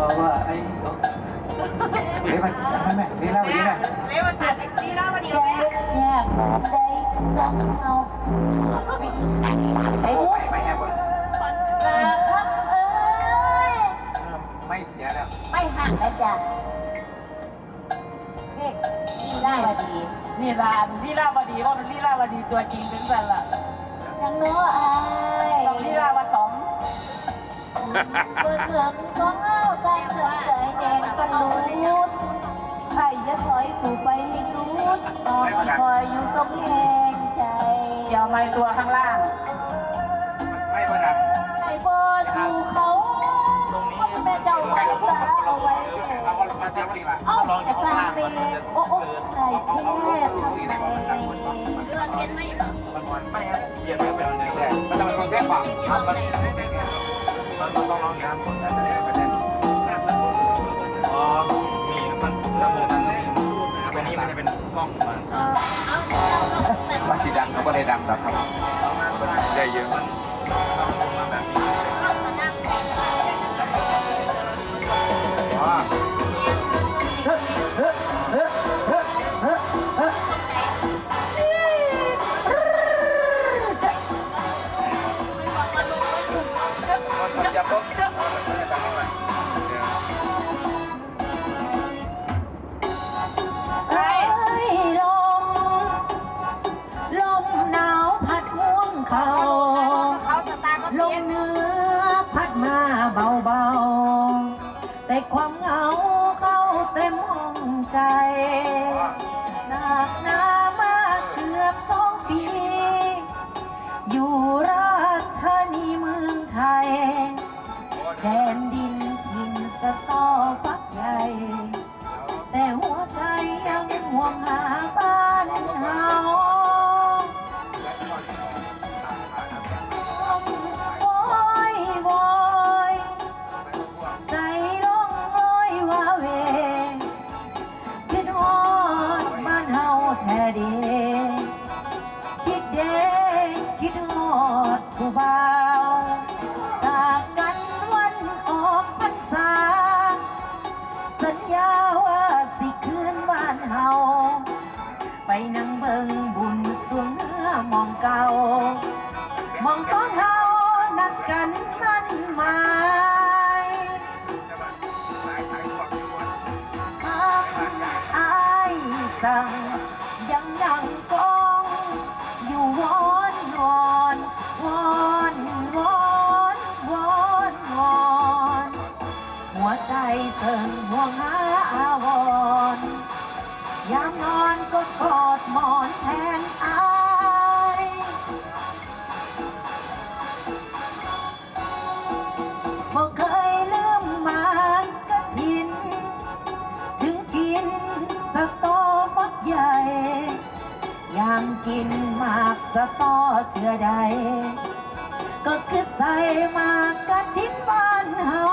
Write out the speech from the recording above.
ว่าว่ไอ้เลี้ยงไปไม่ไม่เลี้ยงแล้วเลี้ยงแล้วเลี้ยงมาตัดนี่แล้วมาเดียวแม่เนี่ยได้สองเอาไอ้มุ้ยไม่เสียแล้ว ไม่ห่างแล้จ้ะนี่ลีลาวดี นี่ลานลีลาวดีว่าเป็นลีลาวดีตัวจริงเป็นสันล่ะยังโน้อไอ้ลีลาวสองเบอร์เสริมสองไอ้ อยอยู่ตรงแหงใจเกี่ยวไม้ตัวข้างล่าง ไม่ประดับไอ้บอสู่เขาแม่เจ้าใกล้ไว้กับพวกตามันเอาไว้เอาเอามาเสียบดีกว่าเอ้าแต่ตาเมโอ้โอ้ใส่แค่ทำไมเรื่องเก็นไม่หรอมันมันไม่ครับเรียนไม่เป็นอะไรเลยมันจะเป็นคนแท้กว่าครับมันมันต้องร้องอย่างนั้นหมดแต่ไม่ได้ ก็ได้ดังแบบครับได้เยอะ เขาเขาลเสีมเนื้อพัดมาเบาๆ แต่ความเหงาเข้าเต็มห้องใจหนักหนา มองเก่ามองต้องเฮานัดกันมั่นหมายหากอายสั่งยังยังกองอยู่วอนวอนวอนวอนวอนวอนหัวใจเพิ่งห่วงหาอาวรยามนอนก็กอดหมอนแทนางกินหมากสะตอเจือใด ก็คือใส่หมากกระถินบ้านเฮา